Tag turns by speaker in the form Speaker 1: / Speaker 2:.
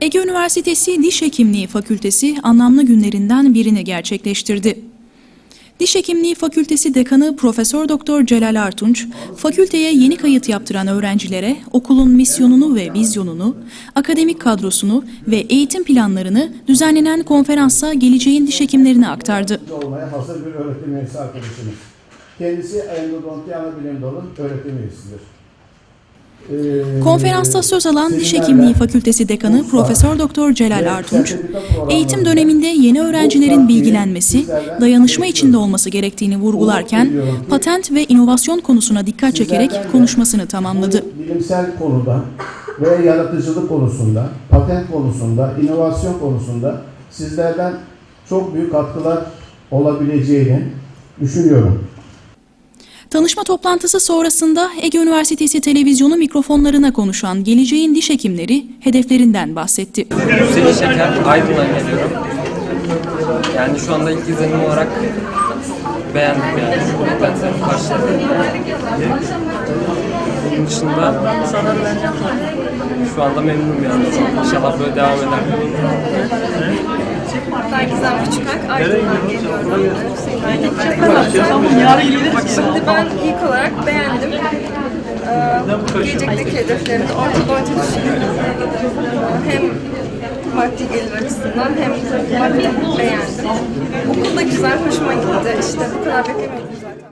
Speaker 1: Ege Üniversitesi Diş Hekimliği Fakültesi anlamlı günlerinden birini gerçekleştirdi. Diş Hekimliği Fakültesi Dekanı Profesör Doktor Celal Artunç, fakülteye yeni kayıt yaptıran öğrencilere okulun misyonunu ve vizyonunu, akademik kadrosunu ve eğitim planlarını düzenlenen konferansa geleceğin diş hekimlerine aktardı.
Speaker 2: olmaya hazır bir öğretim üyesi arkadaşımız. Kendisi endodonti bilim dalı öğretim üyesidir. Ee,
Speaker 1: Konferansta söz alan Diş Hekimliği Fakültesi Dekanı Profesör Doktor Celal Artunç, eğitim döneminde yeni öğrencilerin bilgilenmesi, dayanışma içinde olması gerektiğini vurgularken, patent ve inovasyon konusuna dikkat çekerek konuşmasını tamamladı.
Speaker 2: Bilimsel konuda ve yaratıcılık konusunda, patent konusunda, inovasyon konusunda sizlerden çok büyük katkılar olabileceğini düşünüyorum.
Speaker 1: Tanışma toplantısı sonrasında Ege Üniversitesi televizyonu mikrofonlarına konuşan geleceğin diş hekimleri hedeflerinden bahsetti.
Speaker 3: Hüseyin Şeker, Aydın'dan geliyorum. Yani şu anda ilk izlenim olarak beğendim yani. Beklentilerimi karşıladı. Bunun dışında şu anda memnunum yani. İnşallah böyle devam eder.
Speaker 4: Ben Gizem Küçükak, Aydın'dan geliyorum. Şimdi ben ilk olarak beğendim. Ee, gelecekteki hedeflerimde ortodonti düşünüyorum. Hem maddi gelir açısından hem maddi beğendim. Okul da güzel, hoşuma gitti. İşte bu kadar beklemiyordum.